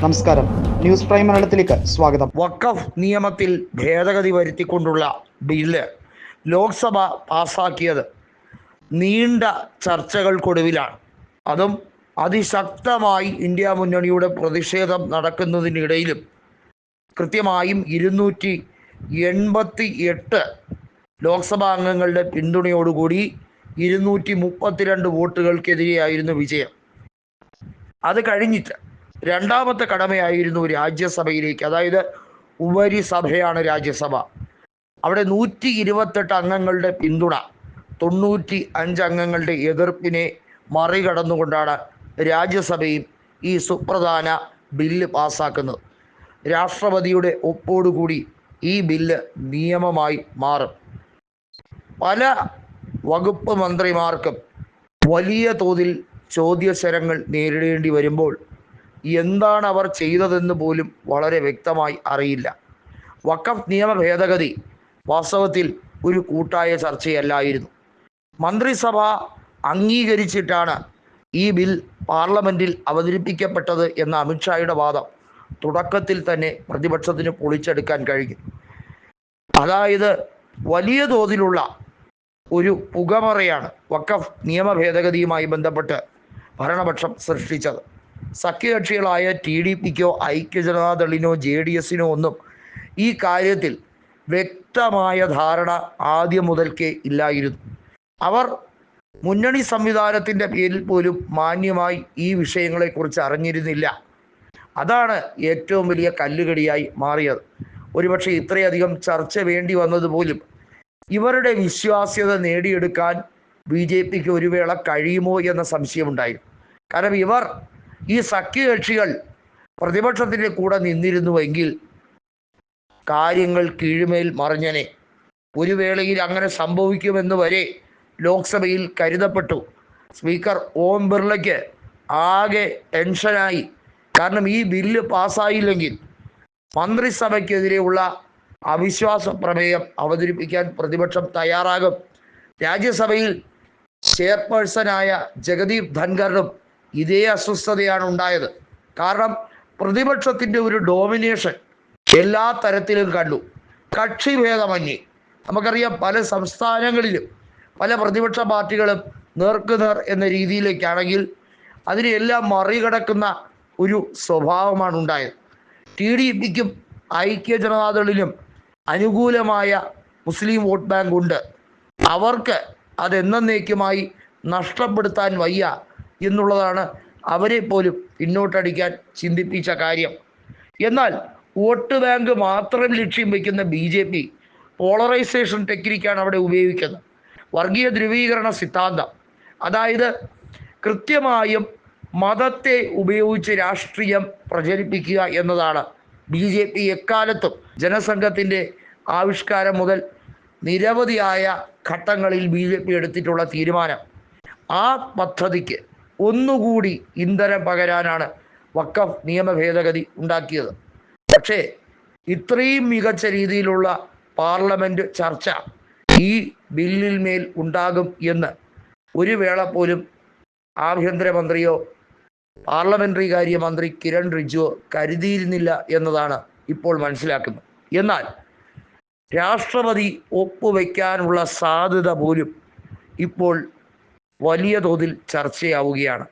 നമസ്കാരം. News prime മലയാളത്തിലേക്ക് സ്വാഗതം. വഖഫ് നിയമത്തിൽ ഭേദഗതി വരുത്തിക്കൊണ്ടുള്ള ബില്ല് ലോക്സഭ പാസാക്കിയത് നീണ്ട ചർച്ചകൾക്കൊടുവിലാണ്. അതും അതിശക്തമായി ഇന്ത്യ മുന്നണിയുടെ പ്രതിഷേധം നടക്കുന്നതിനിടയിലും കൃത്യമായും ഇരുന്നൂറ്റി എൺപത്തി എട്ട് ലോക്സഭാ അംഗങ്ങളുടെ പിന്തുണയോടുകൂടി ഇരുന്നൂറ്റി മുപ്പത്തിരണ്ട് വോട്ടുകൾക്കെതിരെയായിരുന്നു വിജയം. അത് കഴിഞ്ഞിട്ട് രണ്ടാമത്തെ കടമയായിരുന്നു രാജ്യസഭയിലേക്ക് അതായത് ഉപരിസഭയാണ് രാജ്യസഭ. അവിടെ നൂറ്റി ഇരുപത്തെട്ട് അംഗങ്ങളുടെ പിന്തുണ തൊണ്ണൂറ്റി അഞ്ച് അംഗങ്ങളുടെ എതിർപ്പിനെ മറികടന്നുകൊണ്ടാണ് രാജ്യസഭയും ഈ സുപ്രധാന ബില്ല് പാസ്സാക്കുന്നത് രാഷ്ട്രപതിയുടെ ഒപ്പോടുകൂടി ഈ ബില്ല് നിയമമായി മാറും. പല വകുപ്പ് മന്ത്രിമാർക്കും വലിയ തോതിൽ ചോദ്യശരങ്ങൾ നേരിടേണ്ടി വരുമ്പോൾ എന്താണ് അവർ ചെയ്തതെന്ന് പോലും വളരെ വ്യക്തമായി അറിയില്ല. വഖഫ് നിയമ ഭേദഗതി വാസ്തവത്തിൽ ഒരു കൂട്ടായ ചർച്ചയല്ലായിരുന്നു. മന്ത്രിസഭ അംഗീകരിച്ചിട്ടാണ് ഈ ബിൽ പാർലമെന്റിൽ അവതരിപ്പിക്കപ്പെട്ടത് എന്ന അമിത്ഷായുടെ വാദം തുടക്കത്തിൽ തന്നെ പ്രതിപക്ഷത്തിന് പൊളിച്ചെടുക്കാൻ കഴിയും അതായത് വലിയ തോതിലുള്ള ഒരു പുകമറയാണ് വഖഫ് നിയമ ഭേദഗതിയുമായി ബന്ധപ്പെട്ട് ഭരണപക്ഷം സൃഷ്ടിച്ചത്. സഖ്യകക്ഷികളായ ടി ഡി പിക്കോ ഐക്യജനതാദളിനോ ജെ ഡി എസിനോ ഒന്നും ഈ കാര്യത്തിൽ വ്യക്തമായ ധാരണ ആദ്യം മുതൽക്കേ ഇല്ലായിരുന്നു. അവർ മുന്നണി സംവിധാനത്തിന്റെ പേരിൽ പോലും മാന്യമായി ഈ വിഷയങ്ങളെക്കുറിച്ച് അറിഞ്ഞിരുന്നില്ല. അതാണ് ഏറ്റവും വലിയ കല്ലുകടിയായി മാറിയത്. ഒരുപക്ഷെ ഇത്രയധികം ചർച്ച വേണ്ടി വന്നത് പോലും ഇവരുടെ വിശ്വാസ്യത നേടിയെടുക്കാൻ ബി ജെ പിക്ക് ഒരു വേള കഴിയുമോ എന്ന സംശയമുണ്ടായിരുന്നു. കാരണം ഇവർ ഈ സഖ്യകക്ഷികൾ പ്രതിപക്ഷത്തിന്റെ കൂടെ നിന്നിരുന്നുവെങ്കിൽ കാര്യങ്ങൾ കീഴ്മേൽ മറിഞ്ഞനെ. ഒരു വേളയിൽ അങ്ങനെ സംഭവിക്കുമെന്ന് വരെ ലോക്സഭയിൽ കരുതപ്പെട്ടു. സ്പീക്കർ ഓം ബിർളയ്ക്ക് ആകെ ടെൻഷനായി. കാരണം ഈ ബില്ല് പാസ്സായില്ലെങ്കിൽ മന്ത്രിസഭയ്ക്കെതിരെയുള്ള അവിശ്വാസ പ്രമേയം അവതരിപ്പിക്കാൻ പ്രതിപക്ഷം തയ്യാറാകും. രാജ്യസഭയിൽ ചെയർപേഴ്സണായ ജഗദീപ് ധൻഖറിനും ഇതേ അസ്വസ്ഥതയാണ് ഉണ്ടായത്. കാരണം പ്രതിപക്ഷത്തിന്റെ ഒരു ഡോമിനേഷൻ എല്ലാ തരത്തിലും കണ്ടു. കക്ഷിഭേദമന്യേ നമുക്കറിയാം പല സംസ്ഥാനങ്ങളിലും പല പ്രതിപക്ഷ പാർട്ടികളും നേർക്കുനേർ എന്ന രീതിയിലേക്കാണെങ്കിൽ അതിനെല്ലാം മറികടക്കുന്ന ഒരു സ്വഭാവമാണ് ഉണ്ടായത്. ടി ഡി പിക്കും ഐക്യ ജനതാദളിനും അനുകൂലമായ മുസ്ലിം വോട്ട് ബാങ്ക് ഉണ്ട്. അവർക്ക് അതെന്നേക്കുമായി നഷ്ടപ്പെടുത്താൻ വയ്യ. എന്നുള്ളതാണ് അവരെ പോലും പിന്നോട്ടടിക്കാൻ ചിന്തിപ്പിച്ച കാര്യം. എന്നാൽ വോട്ട് ബാങ്ക് മാത്രം ലക്ഷ്യം വയ്ക്കുന്ന ബി ജെ പി പോളറൈസേഷൻ ടെക്നിക്കാണ് അവിടെ ഉപയോഗിക്കുന്നത്. വർഗീയ ധ്രുവീകരണ സിദ്ധാന്തം. അതായത് കൃത്യമായും മതത്തെ ഉപയോഗിച്ച് രാഷ്ട്രീയം പ്രചരിപ്പിക്കുക എന്നതാണ് ബി ജെ പി എക്കാലത്തും ജനസംഘത്തിന്റെ ആവിഷ്കാരം മുതൽ നിരവധിയായ ഘട്ടങ്ങളിൽ ബി ജെ പി എടുത്തിട്ടുള്ള തീരുമാനം. ആ പദ്ധതിക്ക് ഒന്നുകൂടി ഇന്ധനം പകരാനാണ് വക്കഫ് നിയമ ഭേദഗതി ഉണ്ടാക്കിയത്. പക്ഷേ ഇത്രയും മികച്ച രീതിയിലുള്ള പാർലമെന്റ് ചർച്ച ഈ ബില്ലിൽ മേൽ ഉണ്ടാകും എന്ന് ഒരു വേള പോലും ആഭ്യന്തരമന്ത്രിയോ പാർലമെന്ററി കാര്യമന്ത്രി കിരൺ റിജുവോ കരുതിയിരുന്നില്ല എന്നതാണ് ഇപ്പോൾ മനസ്സിലാക്കുന്നത്. എന്നാൽ രാഷ്ട്രപതി ഒപ്പുവെക്കാനുള്ള സാധ്യത പോലും ഇപ്പോൾ വലിയ തോതിൽ ചർച്ചയാവുകയാണ്.